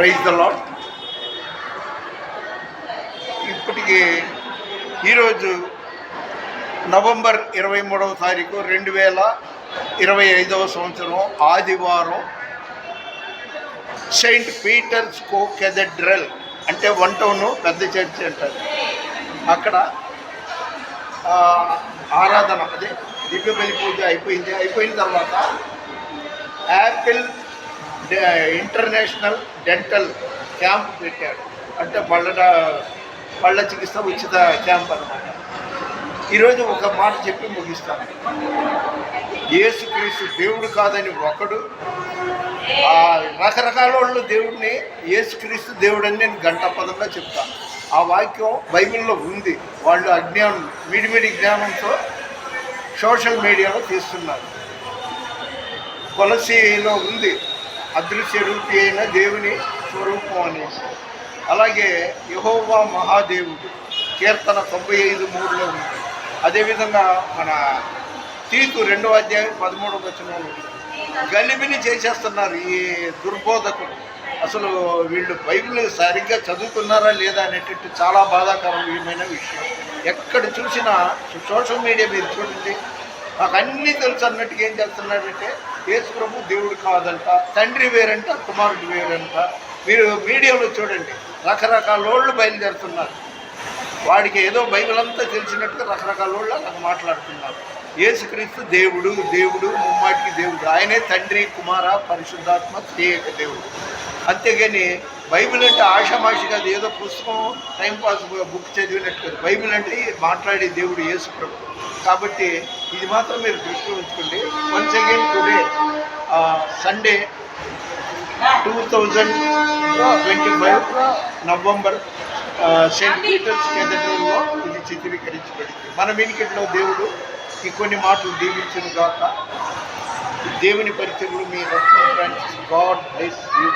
Praise the lord ఇప్పటికి ఈరోజు November ఇరవై మూడవ తారీఖు రెండు వేల ఇరవై ఐదవ సంవత్సరం ఆదివారం సెయింట్ పీటర్స్ కో కెథడ్రల్ అంటే వన్ టౌన్ పెద్ద చర్చి అంటారు. అక్కడ ఆరాధన అదే దివ్య బలి పూజ అయిపోయింది. అయిపోయిన తర్వాత యాపిల్ ఇంటర్నేషనల్ డెంటల్ క్యాంప్ పెట్టాడు అంటే పళ్ళ పళ్ళ చికిత్స ఉచిత క్యాంప్ అనమాట ఈరోజు ఒక మాట చెప్పి ముగిస్తాను. యేసుక్రీస్తు దేవుడు కాదని ఒకడు ఆ రకరకాల వాళ్ళు దేవుడిని యేసుక్రీస్తు దేవుడని నేను గంట పదంగా చెప్తాను ఆ వాక్యం బైబిల్లో ఉంది. వాళ్ళు అజ్ఞానం మిడిమిడి జ్ఞానంతో సోషల్ మీడియాలో తీస్తున్నారు. కొలసీలో ఉంది. అదృశ్య రూపి అయిన దేవుని స్వరూపం అనేసి. అలాగే యహోవా మహాదేవుడు కీర్తన తొంభై ఐదు మూడులో ఉంది. అదేవిధంగా మన తీతు రెండవ అధ్యాయం పదమూడవ వచనంలో ఉంది. గలిబిని చేసేస్తున్నారు ఈ దుర్బోధకులు. అసలు వీళ్ళు బైబిల్ సరిగ్గా చదువుతున్నారా లేదా అనేటట్టు చాలా బాధాకరమైన విషయం. ఎక్కడ చూసినా సోషల్ మీడియా మీరు చూడండి నాకు అన్నీ తెలుసు అన్నట్టుగా ఏం చేస్తున్నారంటే యేసు ప్రభు దేవుడు కాదంట తండ్రి వేరంట కుమారుడు వేరంట. మీరు మీడియాలో చూడండి రకరకాల వాళ్ళు బయలుదేరుతున్నారు. వాడికి ఏదో బైబిల్ అంతా తెలిసినట్టుగా రకరకాల వాళ్ళు అలా మాట్లాడుతున్నారు. యేసుక్రీస్తు దేవుడు దేవుడు ముమ్మాటికి దేవుడు. ఆయనే తండ్రి కుమార పరిశుద్ధాత్మ త్రియేక దేవుడు. అంతేగాని బైబిల్ అంటే ఆషామాషిగా అది ఏదో పుస్తకం టైంపాస్ బుక్ చదివినట్టు కాదు బైబిల్ అంటే మాట్లాడే దేవుడు యేసు ప్రభు. కాబట్టి ఇది మాత్రం మీరు దృష్టిలో ఉంచుకోండి. Once again today Sunday two thousand twenty five November Saint Peter's కేథడ్రల్లో ఇది చిత్రీకరించబడింది. మన వినికిట్లో దేవుడు ఈ కొన్ని మాటలు దీవించును గాక. దేవుని పరిచయలు మీ గాడ్ బ్లెస్ యూ